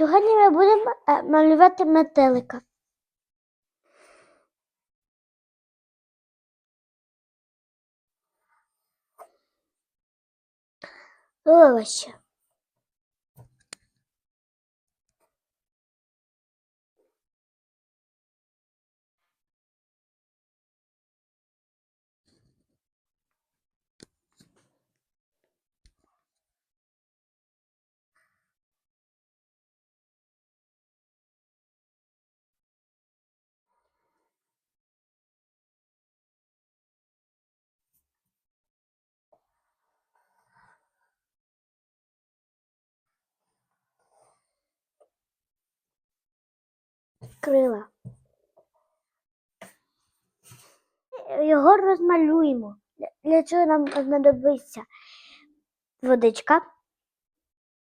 Сьогодні ми будемо е, малювати метелика. Овощі. Крила. Його розмалюємо. Для- цього нам знадобиться водичка,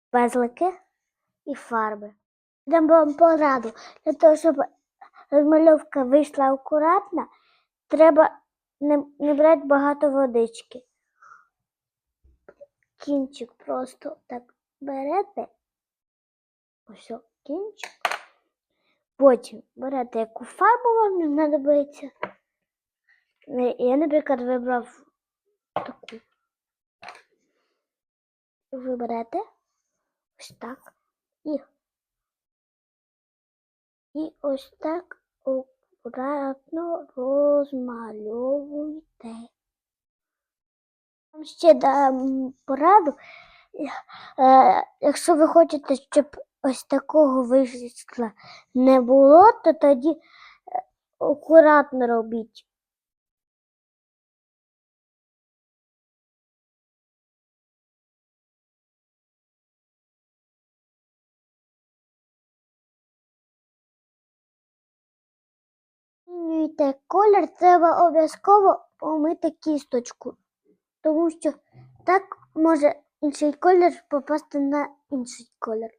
пезлики і фарби. Дам вам пораду. Для того, щоб розмальовка вийшла акуратна, треба не, не брати багато водички. Кінчик просто так берете. Ось кінчик. Потім берете яку фарбу вам знадобиться. Е, Я, наприклад, вибрав таку. Ви берете ось так і, і ось так акуратно розмальовуйте. Вам ще дам пораду. Е, Якщо ви хочете, щоб ось такого вийшла не було, то тоді е, акуратно робіть. Змінюєте колір, треба обов'язково помити кісточку, тому що так може інший колір попасти на інший колір.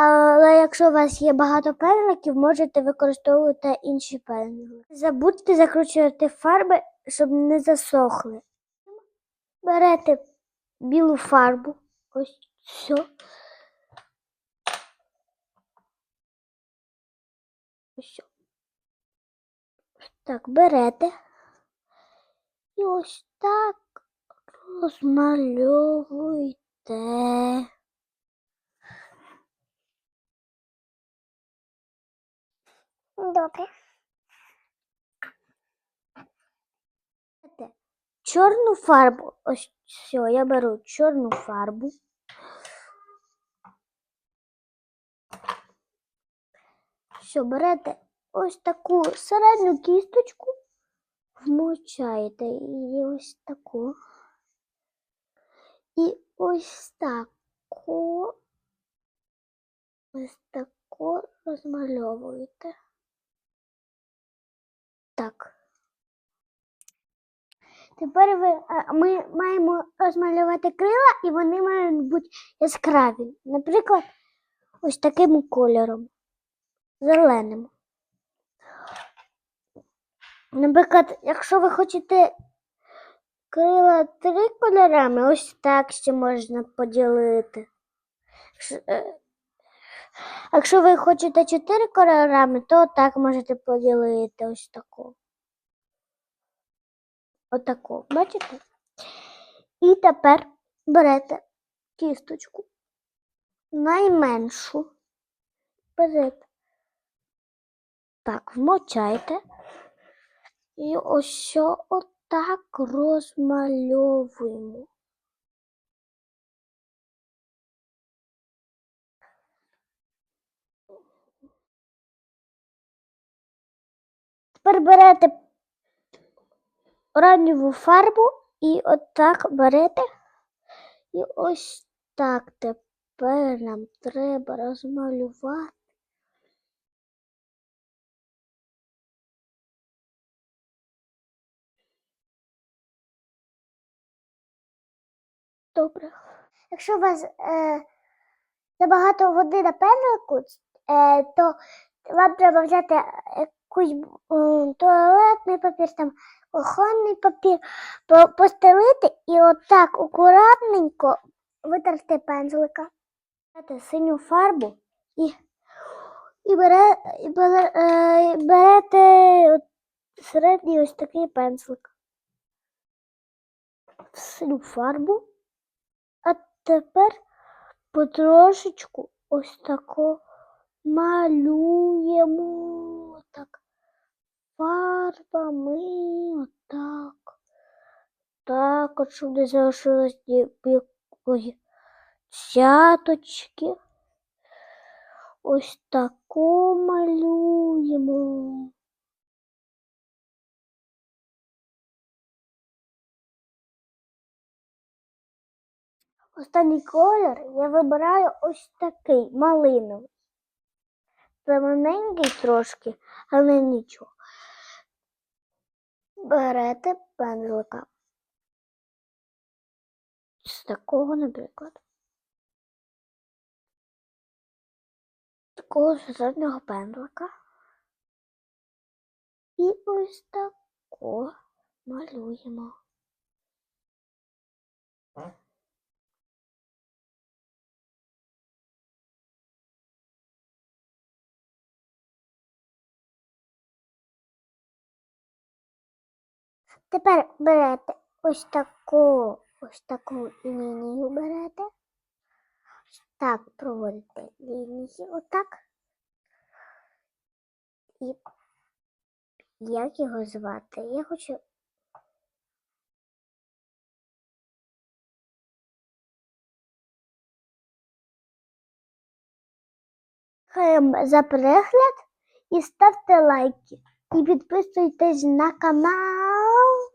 Але якщо у вас є багато пензликів, можете використовувати інші пензлики. Забудьте закручувати фарби, щоб не засохли. Берете білу фарбу. Ось все. Ось. Так, берете. І ось так розмальовуйте. Добре. Чорну фарбу. Ось все, я беру чорну фарбу. Все, берете ось таку середню кісточку, вмочаєте її ось таку. І ось таку, ось таку розмальовуєте. Так. Тепер ви, ми маємо розмалювати крила, і вони мають бути яскраві. Наприклад, ось таким кольором. Зеленим. Наприклад, якщо ви хочете крила три кольорами, ось так ще можна поділити. Якщо, ви хочете чотири кольорами, то так можете поділити ось таку. Отаку, бачите? І тепер берете кісточку найменшу, берете, так, вмочаєте і ось що отак розмальовуємо. Тепер берете оранжеву фарбу і отак берете. І ось так тепер нам треба розмалювати. Добре. Якщо у вас е, забагато води на пензлику, е, то вам треба взяти якийсь м, туалетний папір, там кухонний папір, постелити і отак акуратненько витерти пензлика. синю фарбу і, і, бере, і, бере, е, берете середній ось такий пензлик. В синю фарбу. А тепер потрошечку ось тако малюємо фарбами отак. Так, от щоб не залишилось ніякої цяточки. Ось таку малюємо. Останній колір я вибираю ось такий малиновий. Зелененький трошки, але нічого. Берете пензлика. З такого, наприклад. Такого середнього пензлика. І ось тако малюємо. Тепер берете ось таку, ось таку лінію берете. Так проводите лінії, отак. І як його звати? Я хочу. Дякуємо за перегляд і ставте лайки. І підписуйтесь на канал.